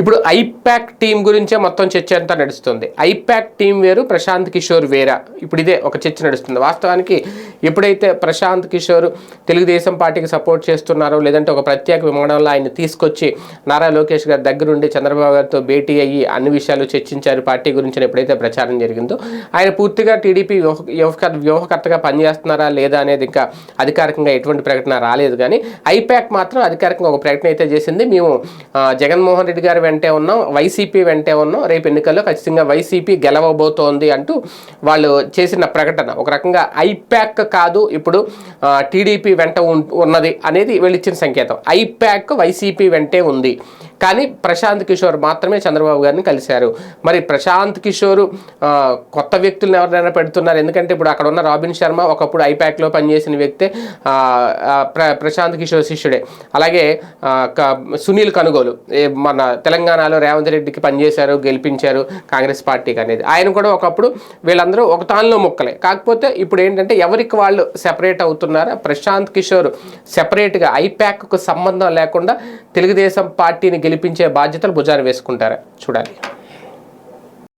ఇప్పుడు I-PAC team గురించే మొత్తం చర్చ అంతా నడుస్తుంది. ఐపాక్ టీం వేరు ప్రశాంత్ కిషోర్ వేరా. ఇప్పుడు ఇదే ఒక చర్చ నడుస్తుంది. వాస్తవానికి ఎప్పుడైతే ప్రశాంత్ కిషోర్ తెలుగుదేశం పార్టీకి సపోర్ట్ చేస్తున్నారో లేదంటే ఒక ప్రత్యేక విమానంలో ఆయన తీసుకొచ్చి నారా లోకేష్ గారి దగ్గరుండి చంద్రబాబు గారితో భేటీ అయ్యి అన్ని విషయాలు చర్చించారు పార్టీ గురించి ఎప్పుడైతే ప్రచారం జరిగిందో ఆయన పూర్తిగా టీడీపీ వ్యూహ వ్యూహకర్తగా పనిచేస్తున్నారా లేదా అనేది ఇంకా అధికారికంగా ఎటువంటి ప్రకటన రాలేదు. కానీ ఐపాక్ మాత్రం అధికారికంగా ఒక ప్రకటన అయితే చేసింది. మేము జగన్మోహన్ రెడ్డి గారి వెంటే ఉన్నాం వైసీపీ వెంటే ఉన్నాం. రేపు ఎన్నికల్లో ఖచ్చితంగా వైసీపీ గెలవబోతోంది అంటూ వాళ్ళు చేసిన ప్రకటన. ఒక రకంగా ఐప్యాక్ కాదు ఇప్పుడు టీడీపీ వెంట ఉన్నది అనేది వీళ్ళు ఇచ్చిన సంకేతం. ఐపాక్ వైసీపీ వెంటే ఉంది. కానీ ప్రశాంత్ కిషోర్ మాత్రమే చంద్రబాబు గారిని కలిశారు. మరి ప్రశాంత్ కిషోర్ కొత్త వ్యక్తులను ఎవరినైనా పెడుతున్నారు? ఎందుకంటే ఇప్పుడు అక్కడ ఉన్న రాబిన్ శర్మ ఒకప్పుడు ఐపాక్లో పనిచేసిన వ్యక్తే ప్ర ప్రశాంత్ కిషోర్ శిష్యుడే. అలాగే క- సునీల్ కనుగోలు. మన తెలంగాణలో రేవంత్ రెడ్డికి పనిచేశారు గెలిపించారు కాంగ్రెస్ పార్టీకి అనేది. ఆయన కూడా ఒకప్పుడు వీళ్ళందరూ ఒక తానులో ముక్కలే. కాకపోతే ఇప్పుడు ఏంటంటే ఎవరికి వాళ్ళు సెపరేట్ అవుతున్నారా? ప్రశాంత్ కిషోర్ సెపరేట్గా ఐపాక్కు సంబంధం లేకుండా తెలుగుదేశం పార్టీని గెలిపించే బాధ్యతలు భుజాన వేసుకుంటారా. చూడాలి.